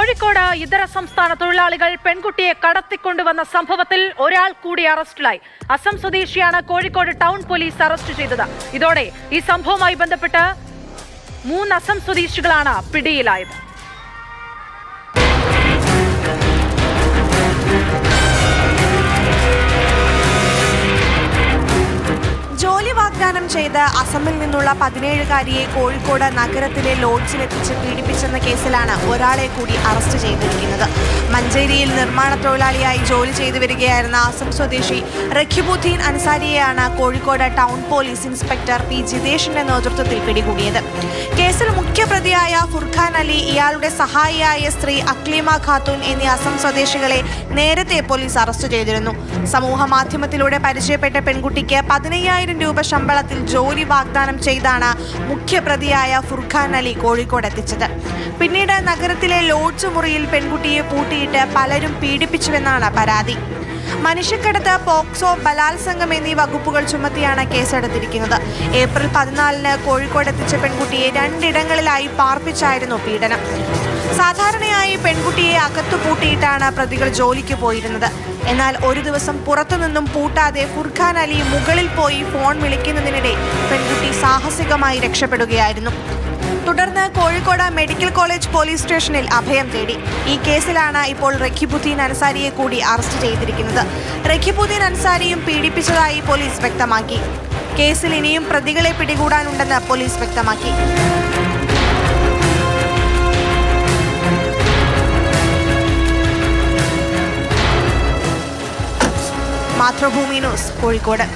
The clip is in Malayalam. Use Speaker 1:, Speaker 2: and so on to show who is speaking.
Speaker 1: കോഴിക്കോട് ഇതര സംസ്ഥാന തൊഴിലാളികൾ പെൺകുട്ടിയെ കടത്തിക്കൊണ്ടുവന്ന സംഭവത്തിൽ ഒരാൾ കൂടി അറസ്റ്റിലായി. അസം സ്വദേശിയാണ് കോഴിക്കോട് ടൗൺ പോലീസ് അറസ്റ്റ് ചെയ്തത്. ഇതോടെ ഈ സംഭവവുമായി ബന്ധപ്പെട്ട് മൂന്ന് അസം സ്വദേശികളാണ് പിടിയിലായത്.
Speaker 2: വാഗ്ദാനം ചെയ്ത് അസമിൽ നിന്നുള്ള പതിനേഴുകാരിയെ കോഴിക്കോട് നഗരത്തിലെ ലോഡ്ജിലെത്തിച്ച് പീഡിപ്പിച്ചെന്ന കേസിലാണ് ഒരാളെ കൂടി അറസ്റ്റ് ചെയ്തിരിക്കുന്നത്. മഞ്ചേരിയിൽ നിർമ്മാണ തൊഴിലാളിയായി ജോലി ചെയ്തു വരികയായിരുന്ന അസം സ്വദേശി റഖിബുദ്ദീൻ അൻസാരിയെയാണ് Kozhikode town police inspector P ജിതേഷിന്റെ നേതൃത്വത്തിൽ പിടികൂടിയത്. കേസിൽ മുഖ്യപ്രതിയായ ഫുർഖാൻ അലി ഇയാളുടെ സഹായിയായ സ്ത്രീ അക്ലീമ ഖാത്തൂൻ എന്നീ അസം സ്വദേശികളെ നേരത്തെ പോലീസ് അറസ്റ്റ് ചെയ്തിരുന്നു. സമൂഹ മാധ്യമത്തിലൂടെ പരിചയപ്പെട്ട പെൺകുട്ടിക്ക് പതിനയ്യായിരം രൂപ ശമ്പളത്തിൽ ജോലി വാഗ്ദാനം ചെയ്താണ് മുഖ്യപ്രതിയായ ഫുർഖാൻ അലി കോഴിക്കോട് എത്തിച്ചത്. പിന്നീട് നഗരത്തിലെ ലോഡ്ജ് മുറിയിൽ പെൺകുട്ടിയെ പൂട്ടിയിട്ട് പലരും പീഡിപ്പിച്ചുവെന്നാണ് പരാതി. മനുഷ്യക്കടത്ത് പോക്സോ ബലാത്സംഗം എന്നീ വകുപ്പുകൾ ചുമത്തിയാണ് കേസെടുത്തിരിക്കുന്നത്. ഏപ്രിൽ പതിനാലിന് കോഴിക്കോട് എത്തിച്ച പെൺകുട്ടിയെ രണ്ടിടങ്ങളിലായി പാർപ്പിച്ചായിരുന്നു പീഡനം. സാധാരണയായി പെൺകുട്ടിയെ അകത്തു പൂട്ടിയിട്ടാണ് പ്രതികൾ ജോലിക്ക് പോയിരുന്നത്. എന്നാൽ ഒരു ദിവസം പുറത്തുനിന്നും പൂട്ടാതെ ഫുർഖാൻ അലി മുകളിൽ പോയി ഫോൺ വിളിക്കുന്നതിനിടെ പെൺകുട്ടി സാഹസികമായി രക്ഷപ്പെടുകയായിരുന്നു. തുടർന്ന് കോഴിക്കോട് മെഡിക്കൽ കോളേജ് പോലീസ് സ്റ്റേഷനിൽ അഭയം തേടി. ഈ കേസിലാണ് ഇപ്പോൾ റഖിബുദ്ദീൻ അൻസാരിയെ കൂടി അറസ്റ്റ് ചെയ്തിരിക്കുന്നത്. റഖിബുദ്ദീൻ അൻസാരിയും പീഡിപ്പിച്ചതായി പോലീസ് വ്യക്തമാക്കി. കേസിൽ ഇനിയും പ്രതികളെ പിടികൂടാനുണ്ടെന്ന് പോലീസ് വ്യക്തമാക്കി. മാതൃഭൂമി ന്യൂസ് കോഴിക്കോട്.